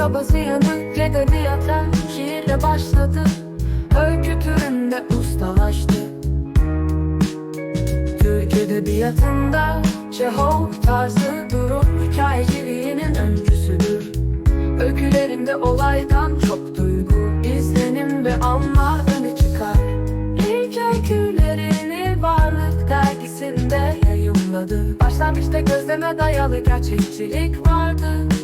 kabası yanık edebiyata Şiirle başladı. Öykü türünde ustalaştı. Türk edebiyatında Çehov tarzı durur Hikayeciliğinin öncüsüdür. Öykülerinde olaydan çok duygu izlenim ve anma öne çıkar. İlk öykülerini Varlık dergisinde yayımladı. Başlangıçta gözleme dayalı gerçekçilik vardı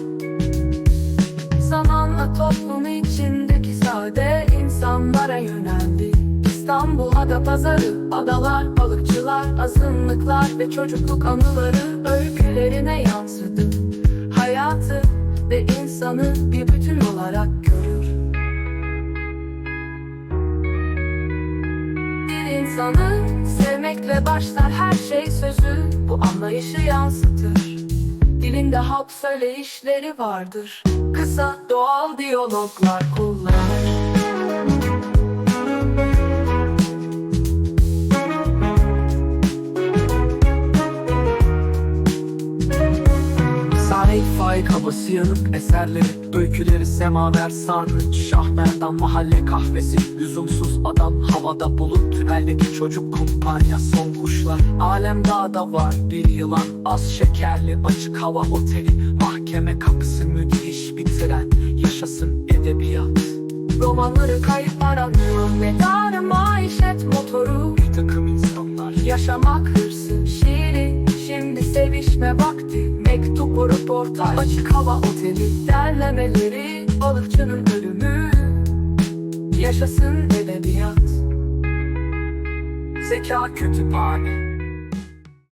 insanlara yöneldi. İstanbul Adapazarı, adalar, balıkçılar, azınlıklar ve çocukluk anıları öykülerine yansıdı. Hayatı ve insanı bir bütün olarak görür. Bir insanı sevmekle başlar her şey sözü Bu anlayışı yansıtır. Dilinde halk söyleyişleri vardır. Kısa doğal diyaloglar kullanır Sahip Faik Havası yanık eserleri Öyküleri Semaver Sarnıç Şahmerdan mahalle kahvesi. Lüzumsuz adam havada bulut Tüneldeki çocuk kumpanya son kuşlar. Alem dağda var bir yılan Az şekerli açık hava oteli. Mahkeme kapısı müthiş bir tren Yaşasın edebiyat. Romanları kayıplar anıyor Medarı maişet motoru. Bir takım insanlar. Yaşamak hırsı Şiiri röportaj Açık hava oteli. Derlemeleri Balıkçının ölümü. Yaşasın edebiyat. Zeka kütüphane